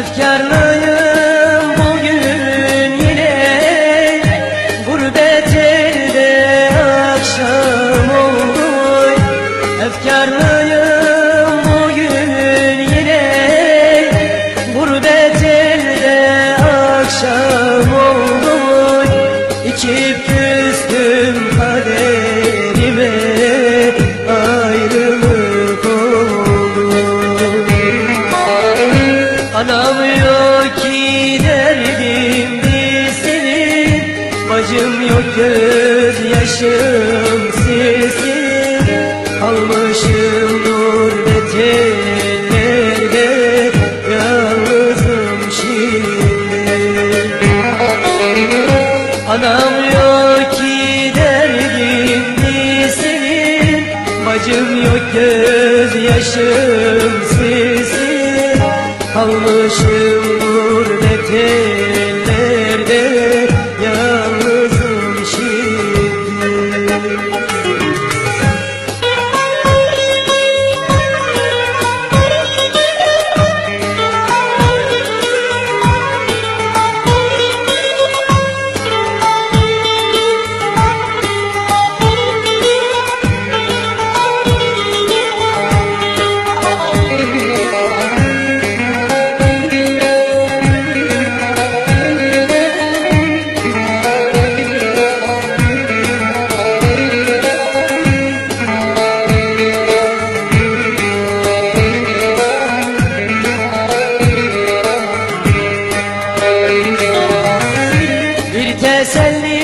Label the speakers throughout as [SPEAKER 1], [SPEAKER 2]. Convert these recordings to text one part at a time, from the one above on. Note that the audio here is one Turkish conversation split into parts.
[SPEAKER 1] Efkarlıyım bugün yine. Gurbet elde akşam oldu. Efkarlıyım bugün yine. Gurbet elde akşam oldu. İçip gül Acım yok göz yaşım sizsiz Kalmışım gurbete ellerde Yalnızım şimdi. Anam yok ki derdim değilsin Bacım yok göz yaşım sizsiz Kalmışım وسلم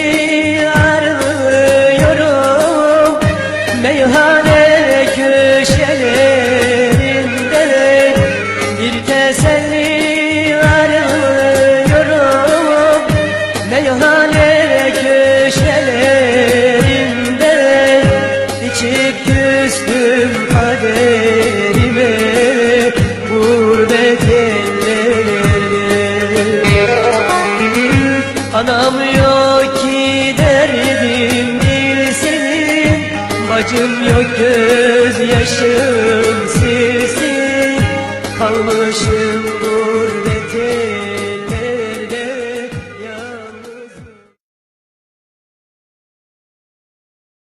[SPEAKER 1] Bacım yok gözyaşım silsin Kalmışım